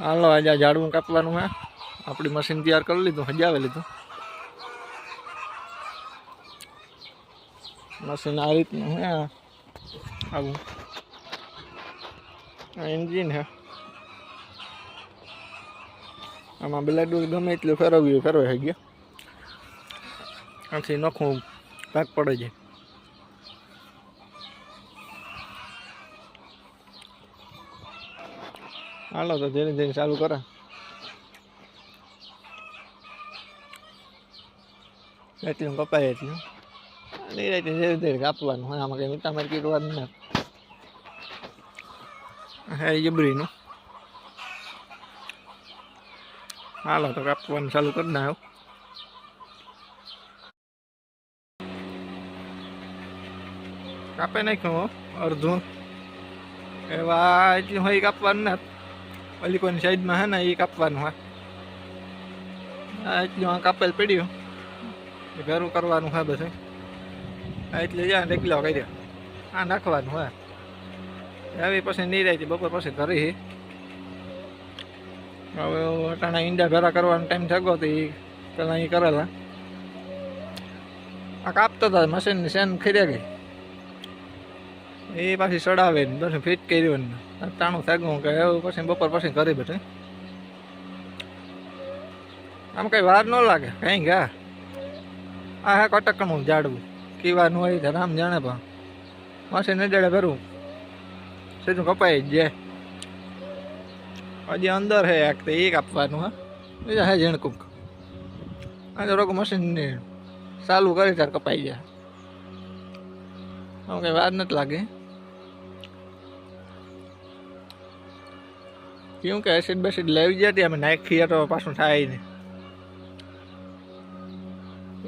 હાલો, આજે ઝાડવું કાપવાનું હે. આપણી મશીન તૈયાર કરી લીધું, હજાવી લીધું. મશીન આ રીતનું હે. આવું. આ એન્જિન હે. આમાં બ્લેડ ગમે એટલું ફેરવ્યું, ફેરવાઈ ગયા. આથી નખું ભાગ પડે છે. હાલો તો ધીરે ધીરે ચાલુ કરે. એટલું કપાય એટલું. ધીરે ધીરે ધીરે કાપવાનું હોય, આમાં કંઈ મીઠા કીધવાનું ના હે જબરીનું. હાલો તો કાપવાનું ચાલુ કરી નાખ્યો કાપે નાખ્યું અડધું. એવા એટલું હોય કાપવાનું ના ઓલી કોઈની સાઈડમાં હે ને એ કાપવાનું હા. આ એટલું આ કાપેલ પડ્યું. એ ભેરું કરવાનું હા બધું. આ એટલે જ્યાં ઢેકલો કરી દે. આ નાખવાનું હા. આવી પછી નિરાયતી બપોર પછી કરી હી. હવે અટાણા ઈંડા ભેરા કરવાનો ટાઈમ થયો તો એ પેલા એ કરેલા. આ કાપતા હતા મશીનની સેન ખીરે ગઈ એ પાછી ચડાવે ને પછી ફિટ કર્યું ને. તાણું થાગું કે પછી બપોર પછી કરી બેઠે. આમ કઈ વાર ન લાગે, કઈ ગા આ હે જાડવું, કીવા નું હોય રામ જાણે પણ. મશીન નજડે ભરવું સીધું કપાઈ જ જાય. હજી અંદર હે એક તો એ કાપવાનું હા. બીજા હે ઝીણકુંક આ તો રોગ મશીન ચાલુ કરી ત્યારે કપાઈ જાય. આમ કઈ વાર નથી લાગે. કેવું કે એસિડ બેસિડ લેવી જતી અમે નાખીએ તો પાછું થાય નહીં.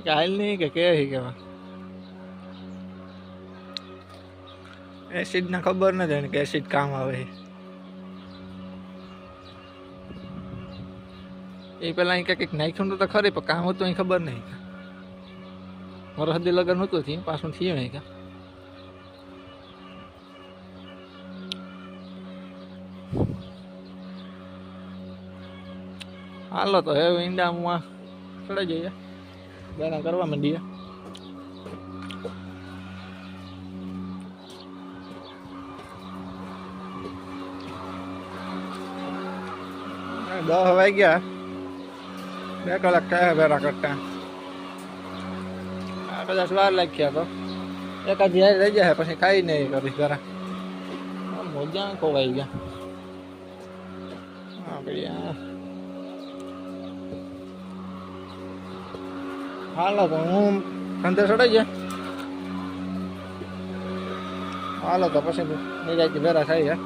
કે હાલ નહીં કે કે કેવા. એસિડ ના ખબર નથી એને કે એસિડ કામ આવે એ પેલા અહીં કંઈક નાખ્યું તો ખરી, પણ કામ હતું, અહીં ખબર નહીં. વરહદી લગન હતું થયું, પાછું થયું નહીં કા. હાલો તો હવે ઈંડામાં ચડાઈ જઈએ બેના કરવા માંડીએ હા, દસ વાગ્યા બે કલાક કયા ભેરા કરતા આ કદાચ વાર લાગ્યા તો એકાદ યાર રહી જાય પછી ખાઈ નહીં કરી ઘરા મોજા ખોવાઈ ગયા હા ભૈયા હાલો તો હું ધંધે ચડાઈ જાય હાલો તો પછી નિરાયતી ભેરા થાય યાર